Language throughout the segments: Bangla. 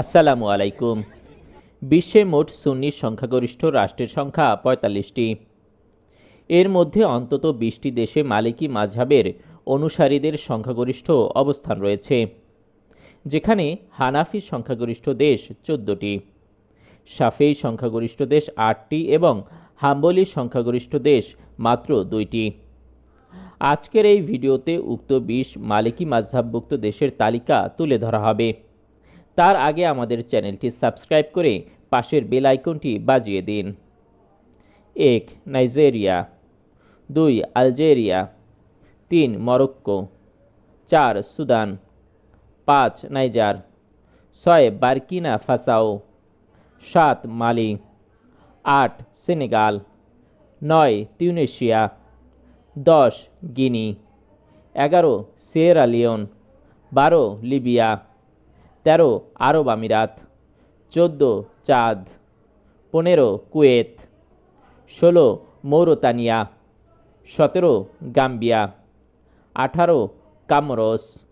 আসসালামু আলাইকুম। বিশ্বে মোট সুন্নি সংখ্যাগরিষ্ঠ রাষ্ট্রের সংখ্যা পঁয়তাল্লিশটি। এর মধ্যে অন্তত বিশটি দেশে মালিকি মাঝহাবের অনুসারীদের সংখ্যাগরিষ্ঠ অবস্থান রয়েছে, যেখানে হানাফি সংখ্যাগরিষ্ঠ দেশ চোদ্দটি, সাফেই সংখ্যাগরিষ্ঠ দেশ আটটি এবং হাম্বলি সংখ্যাগরিষ্ঠ দেশ মাত্র দুইটি। আজকের এই ভিডিওতে উক্ত বিশ মালিকি মাঝহাবভুক্ত দেশের তালিকা তুলে ধরা হবে। তার আগে আমাদের চ্যানেলটি সাবস্ক্রাইব করে পাশের বেল আইকনটি বাজিয়ে দিন। এক, নাইজেরিয়া। দুই, আলজেরিয়া। তিন, মরক্কো। চার, সুদান। পাঁচ, নাইজার। ছয়, বার্কিনা ফাসাও। সাত, মালি। আট, সেনেগাল। নয়, তিউনেশিয়া। দশ, গিনি। এগারো সিয়েরা লিওন। বারো, লিবিয়া। তেরো, আরব আমিরাত। চোদ্দ, চাঁদ। পনেরো, কুয়েত। ষোলো, মৌরতানিয়া। সতেরো, গাম্বিয়া। আঠারো, কামরস।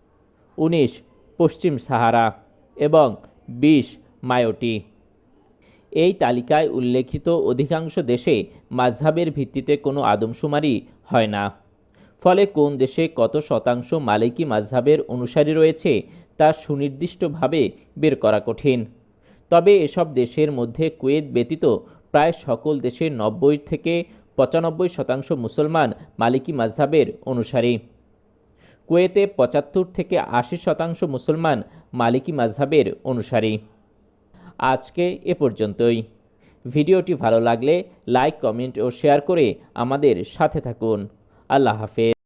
উনিশ, পশ্চিম সাহারা এবং বিশ, মায়োটি। এই তালিকায় উল্লেখিত অধিকাংশ দেশে মাঝহাবের ভিত্তিতে কোনো আদমশুমারি হয় না। ফলে কোন দেশে কত শতাংশ মালিকি মাঝহাবের অনুসারী রয়েছে, তা সুনির্দিষ্টভাবে বের করা কঠিন। তবে এসব দেশের মধ্যে কুয়েত ব্যতীত প্রায় সকল দেশে নব্বই থেকে পঁচানব্বই শতাংশ মুসলমান মালিকি মাঝহাবের অনুসারী। কুয়েতে পঁচাত্তর থেকে আশি শতাংশ মুসলমান মালিকি মাঝহাবের অনুসারী। আজকে এ পর্যন্তই। ভিডিওটি ভালো লাগলে লাইক, কমেন্ট ও শেয়ার করে আমাদের সাথে থাকুন। আল্লাহ হাফেজ।